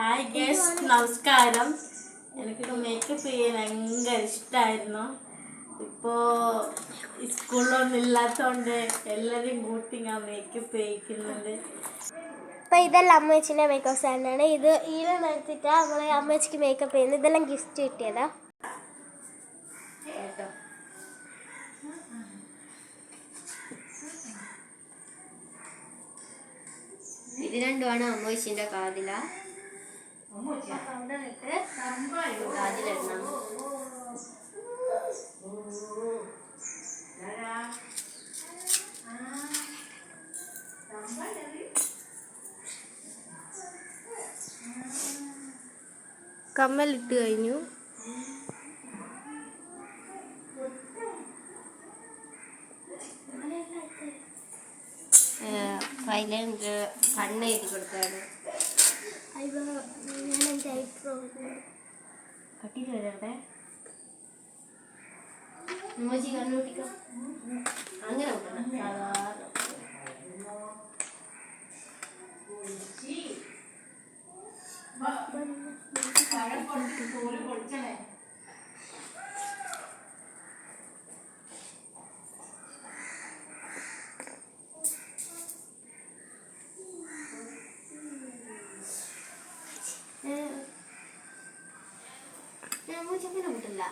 Hi guys നമസ്കാരം. എനിക്ക് makeup ചെയ്യാൻ ഭയങ്കര ഇഷ്ടമായിരുന്നു ഇപ്പോൾ സ്കൂളിലൊന്നും ഇല്ലാത്തതുകൊണ്ട് എല്ലാവരും കൂട്ടി ഞാൻ മേക്കപ്പ് ചെയ്യിക്കുന്നുണ്ട് അപ്പോൾ ഇതെല്ലാം അമ്മച്ചിന്റെ മേക്കപ്പ് സ്റ്റാൻഡാണ് ഇത് ഈല എടുത്തിട്ടാ നമ്മളെ അമ്മച്ചിക്ക് മേക്കപ്പ് ചെയ്യുന്നത്. ഇതെല്ലാം ഗിഫ്റ്റ് കിട്ടിയതാ. കേട്ടോ. ഇത് രണ്ടുമാണ് അമ്മച്ചിന്റെ കാതില. കാതിലിടണം കമ്മലിട്ട് കഴിഞ്ഞു. അതിലെ കണ്ണ് എഴുതി കൊടുക്കാണ് കട്ടിട്ട് വരട്ടെ അമ്മച്ചി കണ്ണൂട്ടിക്കോ അങ്ങനെ സാധാരണ. അമ്മച്ചി അങ്ങനെ കിട്ടില്ല.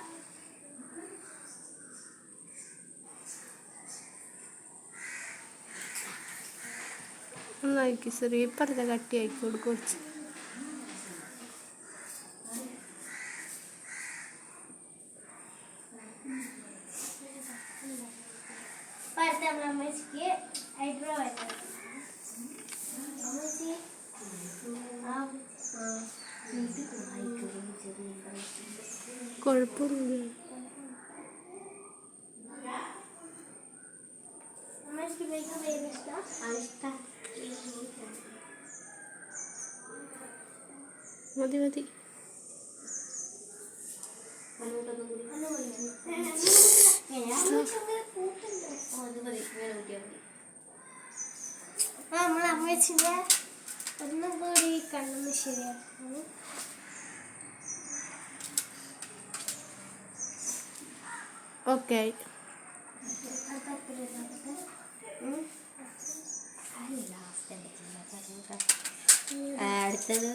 ഒന്നാക്കി ചെറിയ പറഞ്ഞ കട്ടിയാക്കി കൊടുക്കും കുറച്ച്. അമ്മച്ചി കുഴപ്പമൊന്നുമില്ല അമ്മച്ചിക്ക് മേക്കപ്പ് ചെയ്യുന്ന ഇഷ്ടം മതി മതി അങ്ങോട്ടൊന്നും ഒന്നും കൂടി കണ്ണൊന്ന് ശരിയാക്കണം ഓക്കെ അടുത്തത്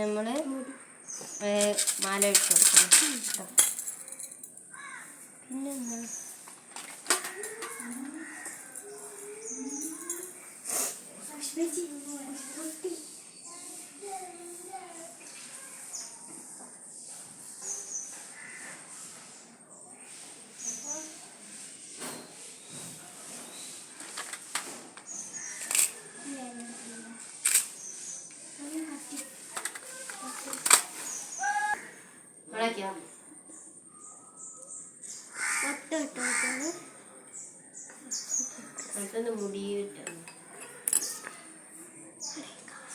നമ്മൾ മാല വെച്ച് കൊടുക്കണം കേട്ടോ. പിന്നെന്താ മുളയ്ക്കോ ഒട്ടും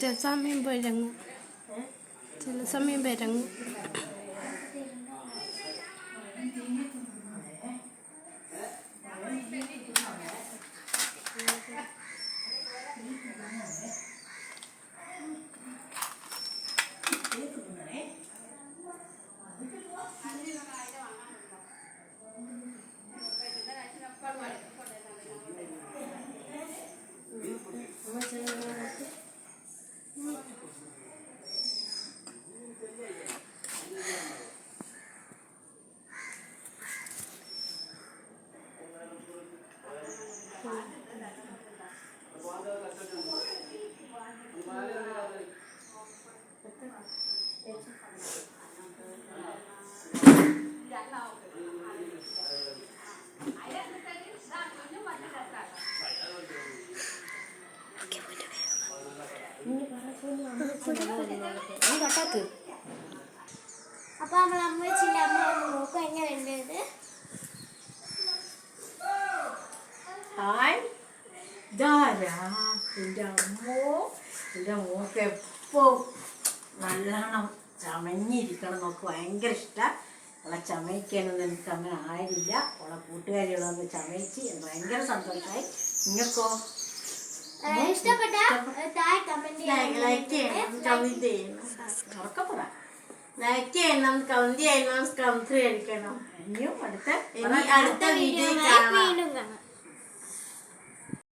ചില സമയം വരങ്ങും ചില സമയം വരങ്ങും അപ്പൊ നമ്മൾ അമ്മച്ചിന്റെ അമ്മ നോക്കും എങ്ങനെയുണ്ട് ഇത് ഹായ് ഇതാരാ എന്റെ അമ്മോ എന്റെ മോക്ക് എപ്പോൾ നല്ലോണം ചമഞ്ഞിരിക്കണം നോക്ക് ഭയങ്കര ഇഷ്ടമാണ് അവളെ ചമയിക്കാനൊന്നും എനിക്ക് അങ്ങനെ ആയില്ല അവളെ കൂട്ടുകാരികളൊന്ന് ചമയിച്ച് ഭയങ്കര സന്തോഷമായി നിങ്ങൾക്കോ ഇഷ്ടപ്പെട്ട ലൈക്ക് അടുത്ത ഇനി അടുത്ത വീഡിയോ കാണാം